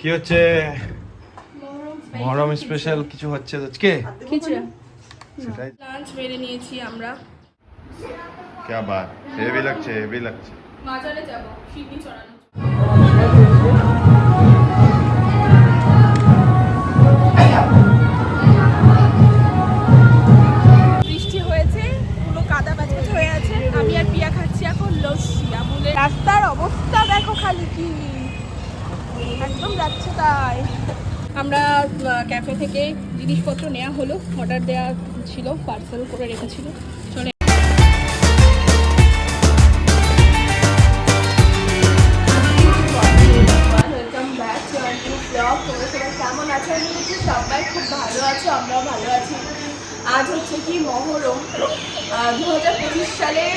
কি হচ্ছে? মহরম স্পেশাল কিছু হচ্ছে আজকে? সেটাই। লাঞ্চ বেড়ে নিয়েছি আমরা। কে বাত হেভি লাগছে হেভি লাগছে। বাজারে যাব চড়ানো। বৃষ্টি হয়েছে পুরো কাদা বাজবাজ হয়ে আছে। আমি আর পিয়া খাচ্ছি এখন লস্যি আমুলের। রাস্তার অবস্থা দেখো খালি কি। একদম যাচ্ছে তাই। আমরা ক্যাফে থেকে জিনিসপত্র নেওয়া হলো অর্ডার দেওয়া ছিল পার্সেল করে রেখেছিল চলে। কেমন আছো? আমি বলছি সবাই খুব ভালো আছো আমরাও ভালো আছি। আজ হচ্ছে কি? মহরম। দু হাজার পঁচিশ সালের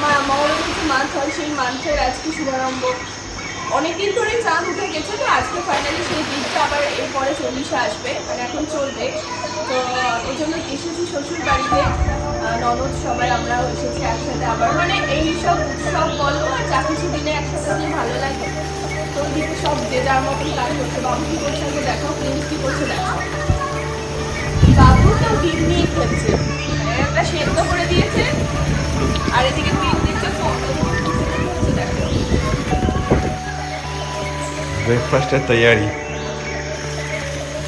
মা- মহরম কিছু মান্থ হয় সেই মান্থের আজকে শুভারম্ভ। অনেকদিন ধরে চাঁদ উঠে গেছে, তো আজকে ফাইনালি সেই দিনটা আবার এরপরে চল্লিশে আসবে মানে এখন চলবে। তো এই জন্য এসেছি শ্বশুর বাড়িতে ননদ সবাই আমরা এসেছি একসাথে আবার। মানে এই সব উৎসব বলো আর যা কিছু দিনে একসাথে হলে ভালো লাগে, তো ওদিকে সব যে যার মতন কাজ করছে বাবু কি করছে আগে দেখো প্রিন্স কি করছে দেখো বাবু তো ডিম নিয়ে খেলছে। একটা সেদ্ধ করে দিয়েছে, আর এদিকে ডিম দিচ্ছে ফোন ব্রেকফাস্টের তৈয়ারি।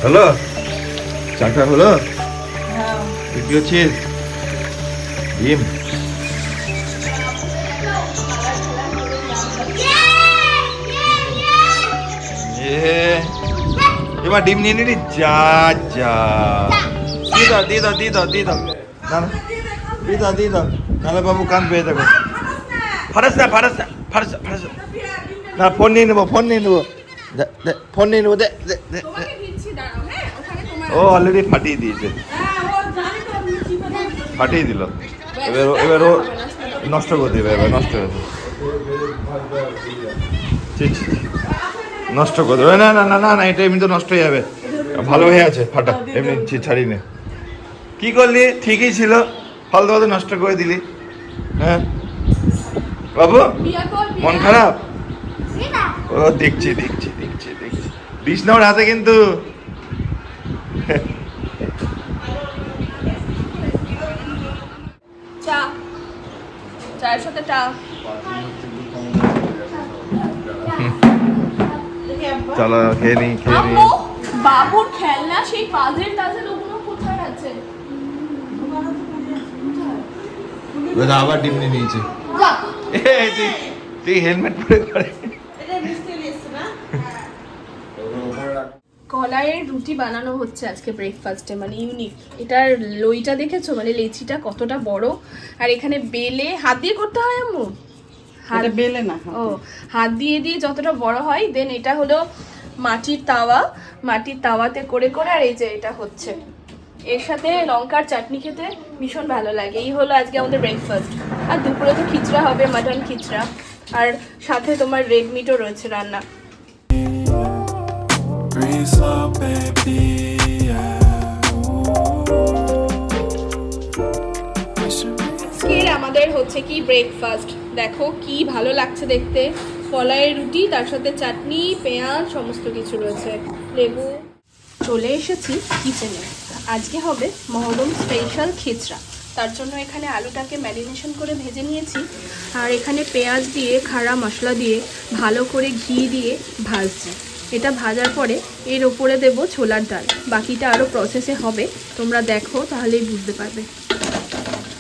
হলো? চাটা হলো? তুই কি হচ্ছিস ডিম? এবার ডিম নিয়ে নিলি? যা যা। দিয়ে দাও দিয়ে দাও দিয়ে দাও দিয়ে দাও। না দিয়ে দাও দিয়ে দাও। নাহলে বাবু কান পেয়ে দেখো ফারাস না। ফারাস না ফারাস ফারাস না। ফোন নিয়ে নেব ফোন নিয়ে নেব। দে, দে, ফোন নিয়ে নেব হ্যাঁ ও অলরেডি ফাটিয়ে দিয়েছে। হ্যাঁ। ফাটিয়ে দিল। এবার এবার ও নষ্ট করে দেবে এবার নষ্ট করে দেবে। ছি। নষ্ট করে দেবে। না না না না না এটা এমনি তো নষ্ট হয়ে যাবে। ভালো হয়ে আছে ফাটা এমনি ছি- ছাড়ি নে। কি করলি? ঠিকই ছিল। ফালতু ফালতু নষ্ট করে দিলি। হ্যাঁ। বাবু বিয়া কর বিয়া। মন খারাপ? ও দেখছি দেখছি দেখছি দেখছি। দিস না ওর হাতে কিন্তু চা। চায়ের সাথে চা চলো খেয়ে নি খেয়ে নি। বাবুর খেলনা সেই পাজেল টাজেল ওগুলো কোথায় আছে? আবার ডিম নিয়ে নিয়েছে। তুই তুই হেলমেট পরে করে কলাইয়ের রুটি বানানো হচ্ছে আজকে ব্রেকফাস্টে মানে ইউনিক এটার লইটা দেখেছ? মানে লেচিটা কতটা বড়। আর এখানে বেলে হাত দিয়ে করতে হয় আম্মু? হাত বেলে না ও হাত দিয়ে দিয়ে যতটা বড় হয় দেন এটা হলো মাটির তাওয়া। মাটির তাওয়াতে করে করে আর এই যে এটা হচ্ছে। এর সাথে লঙ্কার চাটনি খেতে ভীষণ ভালো লাগে। এই হলো আজকে আমাদের ব্রেকফাস্ট আর দুপুরে তো খিচড়া হবে মাটন খিচড়া। আর সাথে তোমার রেড মিটও রয়েছে রান্না। Breathe. আমাদের হচ্ছে কি ব্রেকফাস্ট দেখো কি ভালো লাগছে দেখতে। কলাইয়ের রুটি, তার সাথে চাটনি, পেঁয়াজ, সমস্ত কিছু রয়েছে। লেবু। চলে এসেছি কিচেনে আজকে হবে মহরম স্পেশাল খিচড়া তার জন্য এখানে আলুটাকে ম্যারিনেশন করে ভেজে নিয়েছি। আর এখানে পেঁয়াজ দিয়ে, খাড়া মশলা দিয়ে, ভালো করে ঘি দিয়ে ভাজছি। এটা ভাজার পরে এর ওপরে দেব ছোলার ডাল। বাকিটা আরও প্রসেসে হবে। তোমরা দেখো তাহলেই বুঝতে পারবে।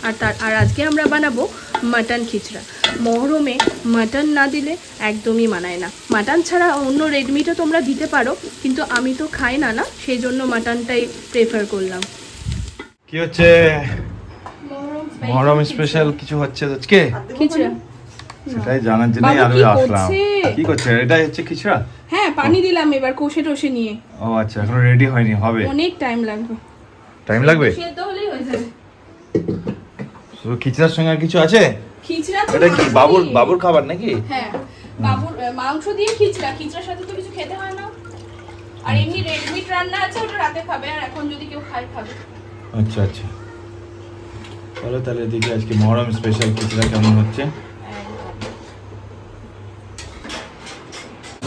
আর তার আর আজকে আমরা বানাবো মাটন খিচড়া। মহরমে মাটন না দিলে একদমই মানায় না। মাটন ছাড়া অন্য রেড মিটও তোমরা দিতে পারো কিন্তু আমি তো খাই না না সেই জন্য মাটনটাই প্রেফার করলাম। কি হচ্ছে? মহরম স্পেশাল কিছু হচ্ছে আজকে? খিচড়া। সেটাই জানার জন্যই আরও আসলাম। কি করছে? এটাই হচ্ছে খিচড়া? হ্যাঁ পানি দিলাম এবার কষে টষে নিয়ে। ও আচ্ছা এখনও রেডি হয়নি হবে। অনেক টাইম লাগবে। টাইম লাগবে? সেদ্ধ হলেই হয়ে যাবে। খিচড়ার সঙ্গে আর কিছু আছে? খিচড়া এটা কি বাবুর বাবুর খাবার নাকি? হ্যাঁ বাবুর মাংস দিয়ে খিচড়া। খিচড়ার সাথে তো কিছু খেতে হয় না। আর এমনি রেড মিট রান্না আছে ওটা রাতে খাবে আর এখন যদি কেউ খায় খাবে। আচ্ছা আচ্ছা। চলো তাহলে দেখি আজকে মহরম স্পেশাল খিচড়া কেমন হচ্ছে?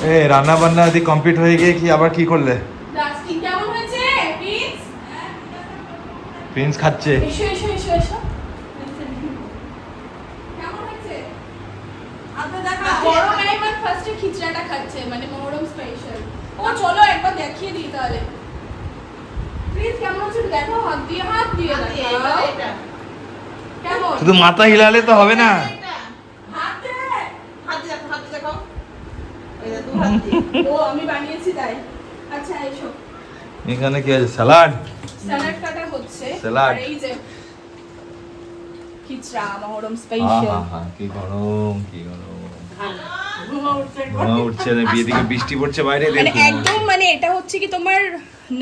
এ রান্না বান্না যদি কমপ্লিট হয়ে গিয়ে কি আবার কি করলে? প্রিন্স খাচ্ছে। এসো এসো এসো এসো। কেমন হয়েছে? ও আমি বানিয়েছি তাই। আচ্ছা এসো। এখানে কি আছে? স্যালাড? স্যালাড কাটা হচ্ছে. আর এই যে খিচড়া মহরম স্পেশাল হা কি গরম কি গরম। উঠছে। না বিয়ে বৃষ্টি পড়ছে বাইরে মানে একদম মানে এটা হচ্ছে কি তোমার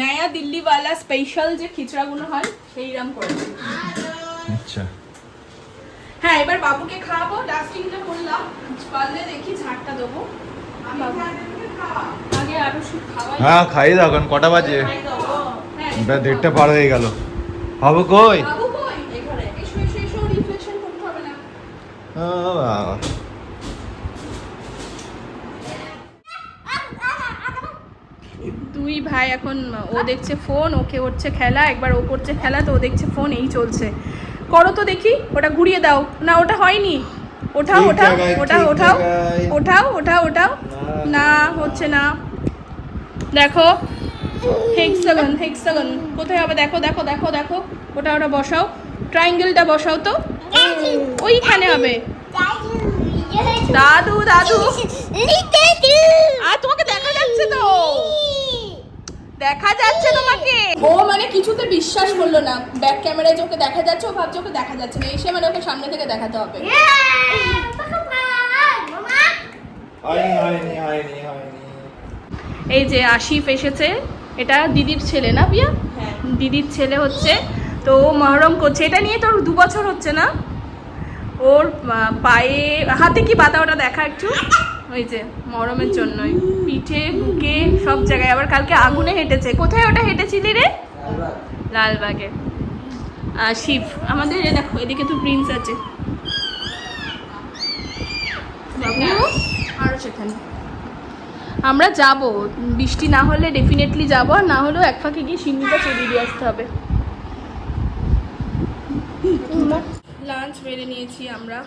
নয়া দিল্লিওয়ালা স্পেশাল যে খিচড়াগুলো হয় সেইরাম করেছে আচ্ছা। হ্যাঁ এবার বাবুকে খাওয়াবো ডাস্টিংটা করলাম। পারলে দেখি ঝাড়টা দেবো। হ্যাঁ খাইয়ে দাও কারণ কটা বাজে? প্রায় দেড়টা পার হয়ে গেল। হবে কই? বাবু। কই। দুই ভাই এখন ও দেখছে ফোন ওকে হচ্ছে খেলা একবার ও করছে খেলা তো ও দেখছে ফোন এই চলছে। করো তো দেখি ওটা ঘুরিয়ে দাও। না ওটা হয়নি। ওঠাও ওঠাও ঠিক ওঠাও ওঠাও ওঠাও ওঠাও। না হচ্ছে না। দেখো হেক্সাগন হেক্সাগন কোথায় হবে? দেখো দেখো দেখো দেখো। ওটা ওটা বসাও। ট্রায়াঙ্গেলটা বসাও তো। ওইখানে হবে। দাদু দাদু। আর তোমাকে দেখা যাচ্ছে তো। দেখা যাচ্ছে তোমাকে। ও মানে কিছুতে বিশ্বাস করল না। ব্যাক ক্যামেরায় যে ওকে দেখা যাচ্ছে ও ভাবছে ওকে দেখা যাচ্ছে না। এসে মানে ওকে সামনে থেকে দেখাতে হবে হয়নি হয়নি এই যে আশিফ এসেছে এটা দিদির ছেলে না পিয়া? দিদির ছেলে হচ্ছে তো ও মহরম করছে। এটা নিয়ে তোর দু বছর হচ্ছে না। ওর পায়ে হাতে কি বাতা ওটা দেখা একটু। ওই যে মহরমের জন্যই। পিঠে বুকে সব জায়গায়। আবার কালকে আগুনে হেঁটেছে। কোথায় ওটা হেঁটেছিলি রে? লালবাগে। আর শিব আমাদের এ দেখো এদিকে তো প্রিন্স আছে। বাবু? আরও সেখানে। আমরা যাব। বৃষ্টি না হলে ডেফিনেটলি যাব আর না হলেও এক ফাঁকে গিয়ে সিন্নিটা চড়িয়ে দিয়ে আসতে হবে। লাঞ্চ বেড়ে নিয়েছি আমরা।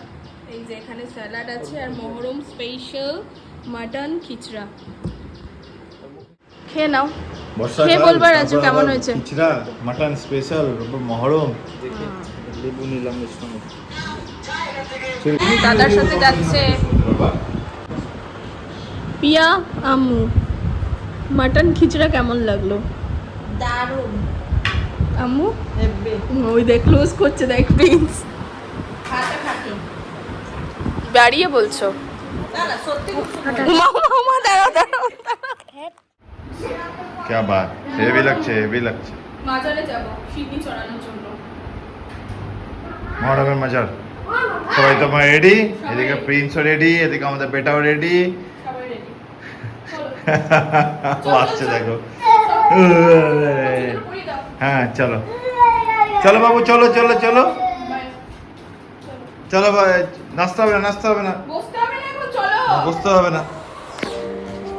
এই যে এখানে স্যালাড আছে আর মহরম স্পেশাল মাটন খিচড়া। খেয়ে নাও। খেয়ে বলবার আছে কেমন হয়েছে? Khichda mutton special Muharram. দেখে লেবু নিলাম দাদার সাথে যাচ্ছে। পিয়া আম্মু মাটন খিচড়া কেমন লাগলো দারুণ। আম্মু হেব্বি। ওই দেখ ক্লোজ করছে দেখ প্রিন্স খাটে খাটে। বাড়িয়ে বলছো না, না, সত্যি খুব সুন্দর। মামা মামা দাঁড়াও দাঁড়াও क्या बात हेवी লাগছে হেভি লাগছে মাজারে যাব সিডনি চড়ানোর জন্য মহরমের মাজার সবাই তোমার রেডি এদিকে প্রিন্সও রেডি এদিকে আমাদের বেটাও রেডি সবাই রেডি ও আসছে দেখো। হ্যাঁ চলো। চলো বাবু চলো চলো চলো। চলো ভাই নাচতে হবে না নাচতে হবে না। বসতে হবে না এখন চলো। বুঝতে হবে না।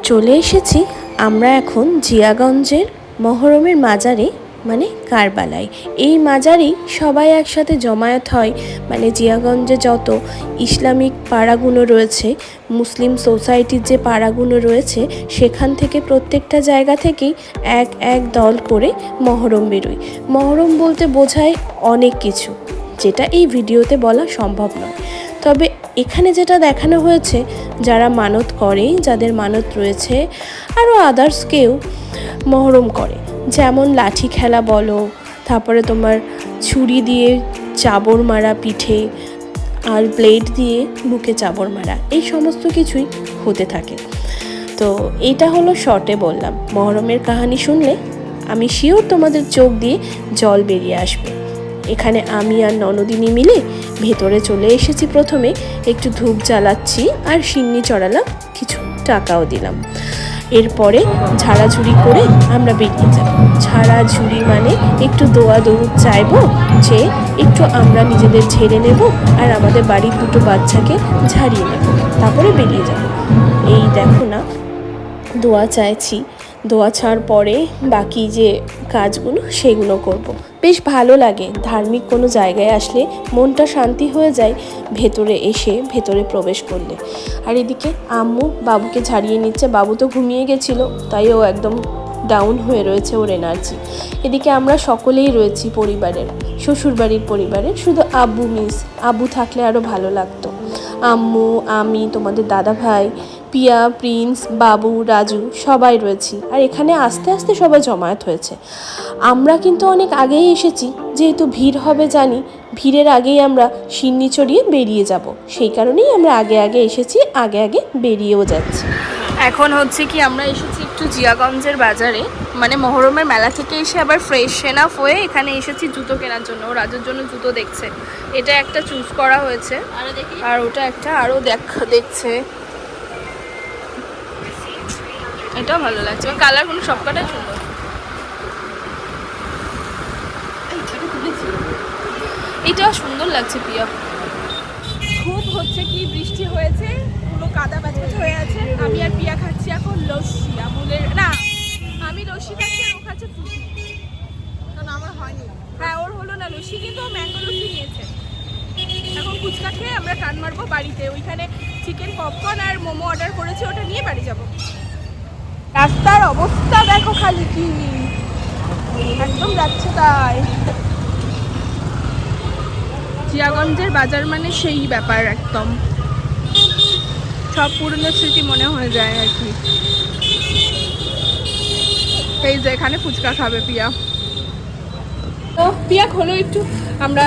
চলে এসেছি আমরা এখন জিয়াগঞ্জের মহরমের মাজারে মানে কারবালায়। এই মাজারেই সবাই একসাথে জমায়েত হয়। মানে জিয়াগঞ্জে যত ইসলামিক পাড়াগুলো রয়েছে, মুসলিম সোসাইটির যে পাড়াগুলো রয়েছে, সেখান থেকে প্রত্যেকটা জায়গা থেকেই এক এক দল করে মহরম বেরোয়। মহরম বলতে বোঝায় অনেক কিছু, যেটা এই ভিডিওতে বলা সম্ভব নয়। তবে এখানে যেটা দেখানো হয়েছে, যারা মানত করে, যাদের মানত রয়েছে, আরও আদার্স কেউ মহরম করে। যেমন লাঠি খেলা বলো, তারপরে তোমার ছুরি দিয়ে চাবর মারা পিঠে আর ব্লেড দিয়ে বুকে চাবর মারা, এই সমস্ত কিছুই হতে থাকে। তো এইটা হলো শর্টে বললাম। মহরমের কাহানি শুনলে আমি শিওর তোমাদের চোখ দিয়ে জল বেরিয়ে আসবে। এখানে আমি আর ননদিনী মিলে ভেতরে চলে এসেছি প্রথমে, একটু ধূপ জ্বালাচ্ছি আর সিন্নি চড়ালাম কিছু টাকাও দিলাম। এরপরে ঝাড়াঝুড়ি করে আমরা বেরিয়ে যাব। ঝাড়াঝুড়ি মানে একটু দোয়া দৌড় চাইব যে একটু আমরা নিজেদের ঝেড়ে নেব আর আমাদের বাড়ির দুটো বাচ্চাকে ঝাড়িয়ে নেব, তারপরে বেরিয়ে যাব। এই দেখো না, দোয়া চাইছি। দোয়া ছাড়ার পরে বাকি যে কাজগুলো সেগুলো করব। বেশ ভালো লাগে, ধার্মিক কোনো জায়গায় আসলে মনটা শান্তি হয়ে যায় ভেতরে এসে ভেতরে প্রবেশ করলে। আর এদিকে আম্মু বাবুকে ঝাড়িয়ে নিচ্ছে, বাবু তো ঘুমিয়ে গেছিল, তাই ও একদম ডাউন হয়ে রয়েছে ওর এনার্জি এদিকে আমরা সকলেই রয়েছি পরিবারের, শ্বশুরবাড়ির পরিবারের, শুধু আব্বু মিস আব্বু থাকলে আরও ভালো লাগতো। আম্মু, আমি, তোমাদের দাদা ভাই পিয়া প্রিন্স বাবু, রাজু, সবাই রয়েছি। আর এখানে আস্তে আস্তে সবাই জমায়েত হয়েছে। আমরা কিন্তু অনেক আগেই এসেছি, যেহেতু ভিড় হবে জানি, ভিড়ের আগেই আমরা সিন্নি চড়িয়ে বেরিয়ে যাব। সেই কারণেই আমরা আগে আগে এসেছি, আগে আগে বেরিয়েও যাচ্ছি। এখন হচ্ছে কি আমরা এসেছি একটু জিয়াগঞ্জের বাজারে। মানে মহরমের মেলা থেকে এসে আবার ফ্রেশ এনাফ হয়ে এখানে এসেছি জুতো কেনার জন্য। ও রাজুর জন্য জুতো দেখছে। এটা একটা চুজ করা হয়েছে। আর ওটা একটা আরও দেখ দেখছে। এটাও ভালো লাগছে। কালার কোনো সবকটাই সুন্দর। এটাও সুন্দর লাগছে প্রিয়া। খুব হচ্ছে কি বৃষ্টি হয়েছে। পুরো কাদা প্যাচপ্যাচ হয়ে আছে। আমি আর পিয়া খাচ্ছি এখন লস্যি, আমুলের না, আমি লস্যি খাচ্ছি আর ও খাচ্ছে ফুচি কারণ আমার হয়নি। হ্যাঁ ওর হলো না লস্যি, কিন্তু ও ম্যাঙ্গো লস্যি নিয়েছে। এখন ফুচকা খেয়ে আমরা টান মারবো বাড়িতে। ওইখানে চিকেন পপকর্ন আর মোমো অর্ডার করেছি, ওটা নিয়ে বাড়ি যাব। রাস্তার অবস্থা দেখো খালি কি একদম যাচ্ছে তাই। জিয়াগঞ্জের বাজার মানে সেই ব্যাপার একদম। সব পুরনো স্মৃতি মনে হয়ে যায় আর কি। এই যে এখানে ফুচকা খাবে পিয়া। তো পিয়া হলো একটু। আমরা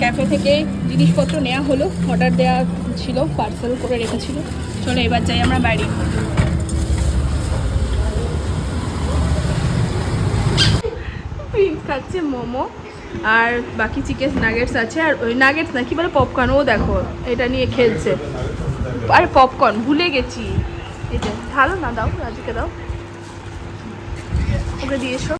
ক্যাফে থেকে জিনিসপত্র নেওয়া হলো। অর্ডার দেওয়া ছিল পার্সেল করে রেখেছিল চলো এবার যাই আমরা বাড়ি। খাচ্ছে মোমো। আর বাকি চিকেন নাগেটস আছে। আর ওই নাগেটস না, কি বলে পপকর্ন ও দেখো, এটা নিয়ে খেলছে। আরে পপকর্ন ভুলে গেছি। এটা ভালো না দাও রাজুকে দাও। ওকে দিয়ে এসো।